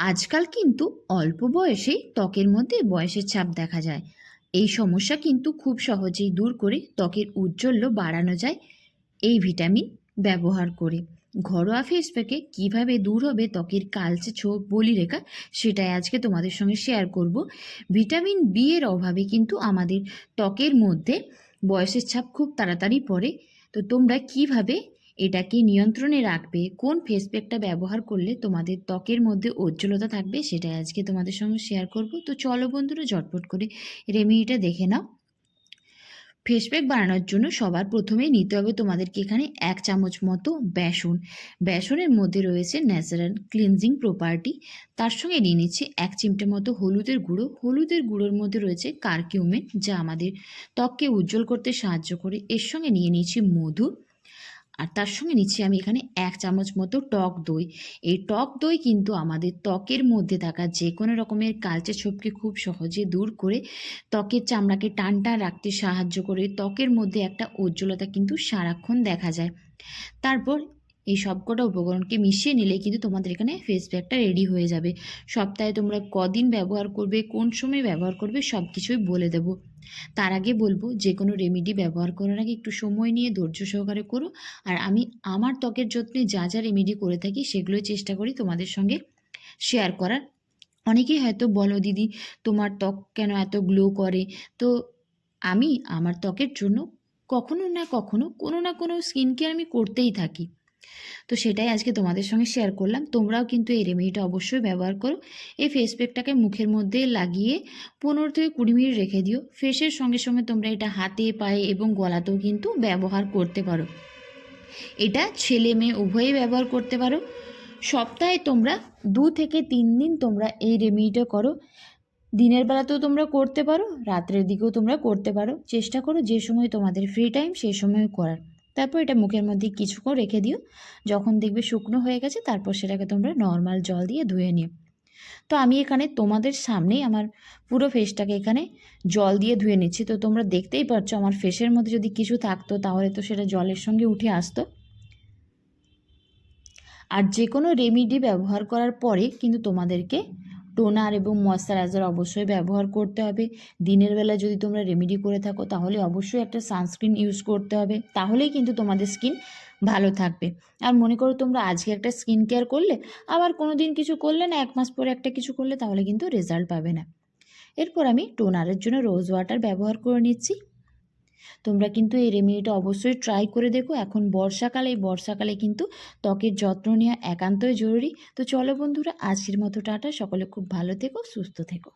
আজকাল কিন্তু অল্প বয়সেই ত্বকের মধ্যে বয়সের ছাপ দেখা যায়। এই সমস্যা কিন্তু খুব সহজেই দূর করে ত্বকের উজ্জ্বল্য বাড়ানো যায় এই ভিটামিন ব্যবহার করে। ঘরোয়া ফেস প্যাকে কীভাবে দূর হবে ত্বকের কালচে ছোপ বলিরেখা সেটাই আজকে তোমাদের সঙ্গে শেয়ার করব। ভিটামিন বি এর অভাবে কিন্তু আমাদের ত্বকের মধ্যে বয়সের ছাপ খুব তাড়াতাড়ি পড়ে। তো তোমরা কীভাবে এটাকে নিয়ন্ত্রণে রাখবে? কোন ফেস প্যাকটা ব্যবহার করলে তোমাদের ত্বকের মধ্যে উজ্জ্বলতা থাকবে? সেটাই আজকে তোমাদের সঙ্গে শেয়ার করব। তো চলো বন্ধুরা, ঝটপট করে রেমেডিটা দেখে নাও। ফেস প্যাক বানানোর জন্য সবার প্রথমেই নিতে হবে তোমাদেরকে এখানে এক চামচ মতো বেসন। বেসনের মধ্যে রয়েছে ন্যাচারাল ক্লিনজিং প্রপার্টি তার সঙ্গে নিয়ে নিচ্ছি এক চিমটে মতো হলুদের গুঁড়ো। হলুদের গুঁড়োর মধ্যে রয়েছে কার্কিউমেন যা আমাদের ত্বককে উজ্জ্বল করতে সাহায্য করে। এর সঙ্গে নিয়ে নিচ্ছি মধু। আর তার সঙ্গে নিচ্ছি আমি এখানে এক চামচ মতো টক দই। এই টক দই কিন্তু আমাদের ত্বকের মধ্যে থাকা যে কোনো রকমের কালচে ছোপকে খুব সহজে দূর করে ত্বকের চামড়াকে টান টান রাখতে সাহায্য করে। ত্বকের মধ্যে একটা উজ্জ্বলতা কিন্তু সারাক্ষণ দেখা যায়। তারপর এই সবকটা উপকরণকে মিশিয়ে নিলে কিন্তু তোমাদের এখানে ফেস প্যাকটা রেডি হয়ে যাবে। সপ্তাহে তোমরা কদিন ব্যবহার করবে, কোন সময় ব্যবহার করবে সব কিছুই বলে দেবো। তার আগে বলব যে কোনো রেমেডি ব্যবহার করার আগে একটু সময় নিয়ে ধৈর্য সহকারে করো। আর আমি আমার ত্বকের যত্নে যা যা রেমেডি করে থাকি সেগুলোই চেষ্টা করি তোমাদের সঙ্গে শেয়ার করার। অনেকেই হয়তো বলো, দিদি, তোমার ত্বক কেন এত গ্লো করে? তো আমি আমার ত্বকের জন্য কখনো না কখনো কোনো না কোনো স্কিন কেয়ার আমি করতেই থাকি। তো সেটাই আজকে তোমাদের সঙ্গে শেয়ার করলাম। তোমরাও কিন্তু এই রেমেডিটা অবশ্যই ব্যবহার করো। এই ফেস প্যাকটাকে মুখের মধ্যে লাগিয়ে পনেরো থেকে কুড়ি মিনিট রেখে দিও। ফেসের সঙ্গে সঙ্গে তোমরা এটা হাতে, পায়ে এবং গলাতেও কিন্তু ব্যবহার করতে পারো। এটা ছেলে মেয়ে উভয়ই ব্যবহার করতে পারো। সপ্তাহে তোমরা দু থেকে তিন দিন তোমরা এই রেমেডিটা করো। দিনের বেলাতেও তোমরা করতে পারো, রাত্রের দিকেও তোমরা করতে পারো। চেষ্টা করো যে সময় তোমাদের ফ্রি টাইম সেই সময় করার। তারপর এটা মুখের মধ্যে কিছুক্ষণ রেখে দিও। যখন দেখবে শুকনো হয়ে গেছে, তারপর সেটাকে তোমরা নর্মাল জল দিয়ে ধুয়ে নিও। তো আমি এখানে তোমাদের সামনেই আমার পুরো ফেসটাকে এখানে জল দিয়ে ধুয়ে নিচ্ছি। তো তোমরা দেখতেই পাচ্ছ আমার ফেসের মধ্যে যদি কিছু থাকতো, তাহলে তো সেটা জলের সঙ্গে উঠে আসতো। আর যে কোনো রেমিডি ব্যবহার করার পরে কিন্তু তোমাদেরকে টোনার এবং ময়শ্চারাইজার অবশ্যই ব্যবহার করতে হবে। দিনের বেলা যদি তোমরা রেমেডি করে থাকো, তাহলে অবশ্যই একটা সানস্ক্রিন ইউজ করতে হবে। তাহলেই কিন্তু তোমাদের স্কিন ভালো থাকবে। আর মনে করো তোমরা আজকে একটা স্কিন কেয়ার করলে, আবার কোনো দিন কিছু করলে না, এক মাস পরে একটা কিছু করলে, তাহলে কিন্তু রেজাল্ট পাবে না। এরপর আমি টোনারের জন্য রোজ ওয়াটার ব্যবহার করে নিচ্ছি। তোমরা কিন্তু এই রেমেডিটা অবশ্যই ট্রাই করে দেখো। এখন বর্ষাকালে, এই বর্ষাকালে কিন্তু ত্বকের যত্ন নেওয়া একান্তই জরুরি। তো চলো বন্ধুরা, আজকের মতো টাটা। সকলে খুব ভালো থেকো, সুস্থ থেকো।